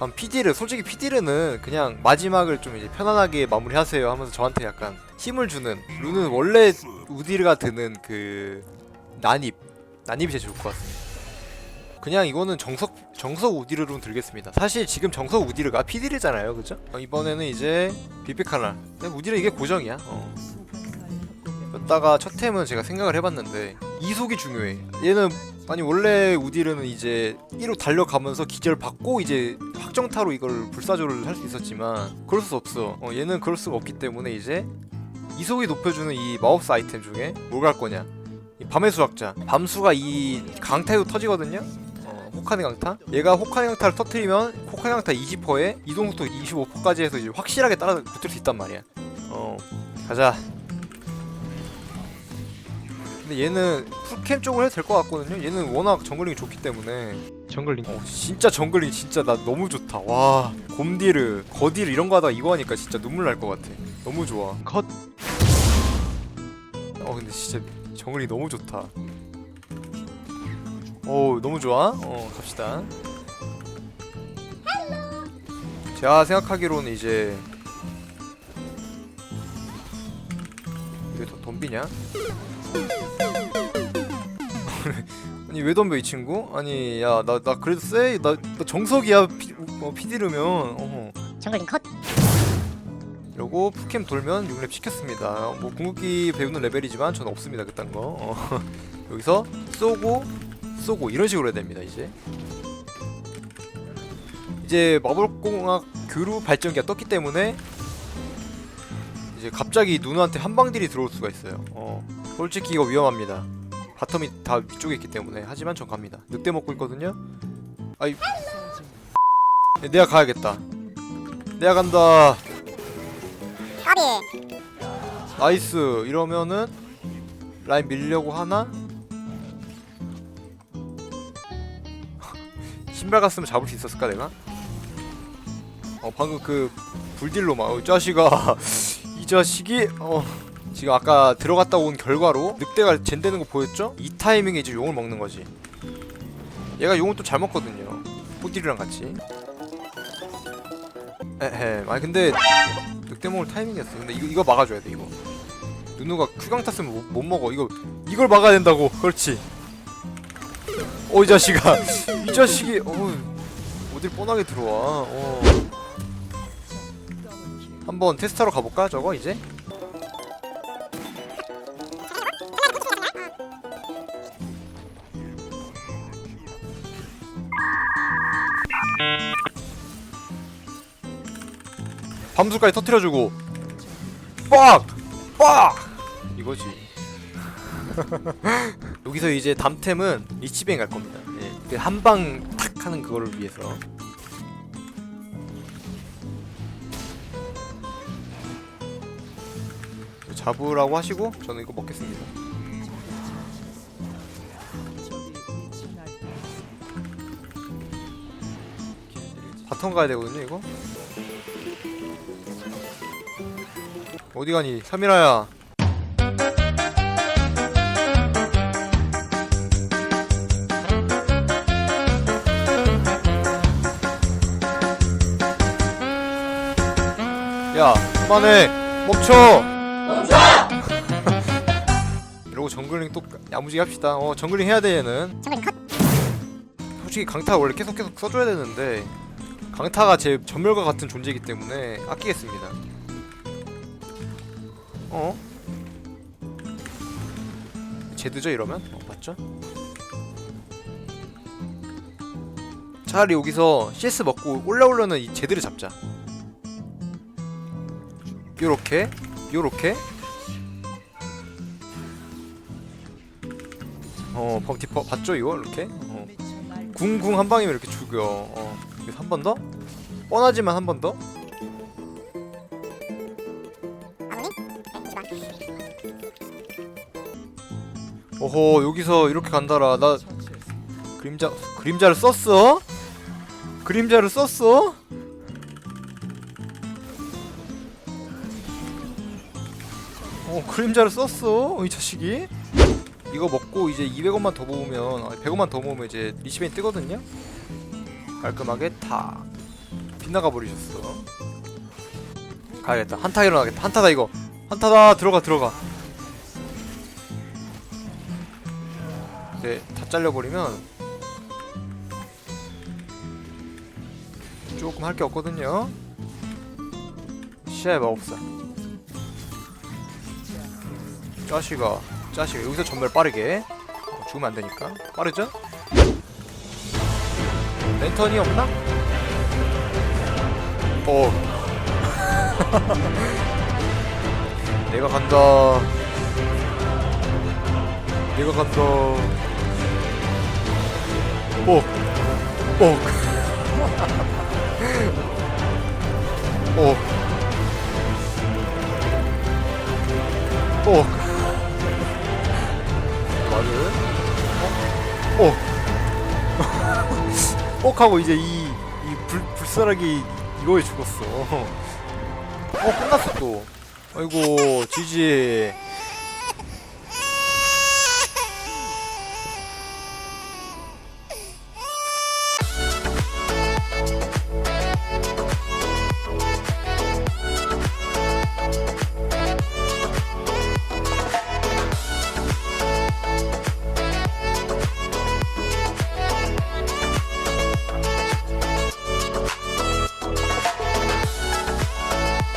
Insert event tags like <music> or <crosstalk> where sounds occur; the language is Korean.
다음 피디르 솔직히 피디르는 그냥 마지막을 좀 이제 편안하게 마무리하세요 하면서 저한테 약간 힘을 주는 루는 원래 우디르가 드는 그 난입 난입이 제일 좋을 것 같습니다. 그냥 이거는 정석 정석 우디르로 들겠습니다. 사실 지금 정석 우디르가 피디르잖아요, 그죠? 어, 이번에는 이제 비피칼라. 근데 우디르 이게 고정이야. 어. 였다가 첫 템은 제가 생각을 해봤는데 이속이 중요해. 얘는 아니 원래 우디르는 이제 1로 달려가면서 기절 받고 이제 확정타로 이걸 불사조를 할 수 있었지만 그럴 수 없어. 어, 얘는 그럴 수가 없기 때문에 이제 이속이 높여주는 이 마법사 아이템 중에 뭘 갈 거냐? 이 밤의 수학자. 밤수가 이 강타로 터지거든요. 어, 호카네 강타. 얘가 호카네 강타를 터트리면 호카네 강타 20%에 이동 속도 25%까지 해서 이제 확실하게 따라 붙을 수 있단 말이야. 어, 가자. 근데 얘는 풀캠 쪽으로 해도 될 것 같거든요. 얘는 워낙 정글링이 좋기 때문에 정글링. 어, 진짜 정글링 진짜 나 너무 좋다. 와 곰디르, 거디르 이런 거 하다가 이거 하니까 진짜 눈물 날 것 같아. 너무 좋아. 컷. 어 근데 진짜 정글링 너무 좋다. 어 너무 좋아. 어 갑시다. 제가 생각하기로는 이제 이게 더 덤비냐? <laughs> 아니 왜 덤벼 이 친구? 아니 야 나 나 그래도 쎄? 나, 나 정석이야 피, 어, 피디르면. 어허. 정글링 컷. 이러고 푸캠 돌면 6렙 시켰습니다. 뭐 궁극기 배우는 레벨이지만 저는 없습니다 그딴 거. 어. <laughs> 여기서 쏘고 쏘고 이런 식으로 해야 됩니다 이제. 이제 마법공학 교루 발전기가 떴기 때문에 이제 갑자기 누누한테 한방들이 들어올 수가 있어요. 어 솔직히 이거 위험합니다. 바텀이 다 위쪽에 있기 때문에. 하지만 전 갑니다. 늑대 먹고 있거든요? 아이. 내가 가야겠다. 내가 간다. 까비 나이스. 이러면은 라인 밀려고 하나? <laughs> 신발 갔으면 잡을 수 있었을까 내가? 어 방금 그 불딜로마 어, 이 자식아. <laughs> 이 자식이 어 지금 아까 들어갔다 온 결과로 늑대가 젠되는 거 보였죠? 이 타이밍에 이제 용을 먹는 거지 얘가 용을 또 잘 먹거든요 포딜이랑 같이 에헤 아니 근데 늑대 먹을 타이밍이었어. 근데 이거 이거 막아줘야 돼 이거. 누누가 큐강 탔으면 못, 못 먹어. 이거 이걸 막아야 된다고. 그렇지. 어 이 자식아, <laughs> 이 자식이 어 어딜 뻔하게 들어와. 어. 한번 테스트하러 가볼까 저거 이제? 밤수까지 터트려주고. 빡! 빡! 이거지. <laughs> 여기서 이제 담템은 리치뱅 갈 겁니다. 예, 한방 탁 하는 그거를 위해서. 잡으라고 하시고 저는 이거 먹겠습니다. 바텀 가야 되거든요 이거 어디 가니? 사미라야. 야 그만해. 멈춰. 멈춰! <laughs> 이러고 정글링 또 야무지게 합시다. 어 정글링 해야 돼 얘는. 정글링 컷! 솔직히 강타 원래 계속 계속 써줘야 되는데 강타가 제 전멸과 같은 존재이기 때문에 아끼겠습니다. 어? 제드죠 이러면? 어, 맞죠? 차라리 여기서 CS 먹고 올라오려는 이 제드를 잡자. 요렇게 요렇게 어 펑티퍼 봤죠 이거 이렇게 어. 궁궁 한 방이면 이렇게 죽여. 어. 한 번 더? 뻔하지만 한 번 더? 오호 여기서 이렇게 간다라. 나 그림자 그림자를 썼어? 그림자를 썼어? 어 그림자를 썼어 이 자식이? 이거 먹고 이제 200원만 더 모으면 아니 100원만 더 모으면 이제 리시벤이 뜨거든요? 깔끔하게 탁 빗나가 버리셨어. 가야겠다. 한타 일어나겠다. 한타다 이거. 한타다. 들어가 들어가 네, 다 잘려버리면 조금 할 게 없거든요. 시야의 마법사. 짜시가 짜시가 여기서 전멸 빠르게. 어, 죽으면 안 되니까. 빠르죠? 랜턴이 없나? 어. <laughs> 내가 간다. 내가 간다 오! 오! 오! 오! 맞을? 어? 오! 뻑 하고 이제 이, 이 불, 불사락이 이거에 죽었어 어 끝났어 또 아이고 지지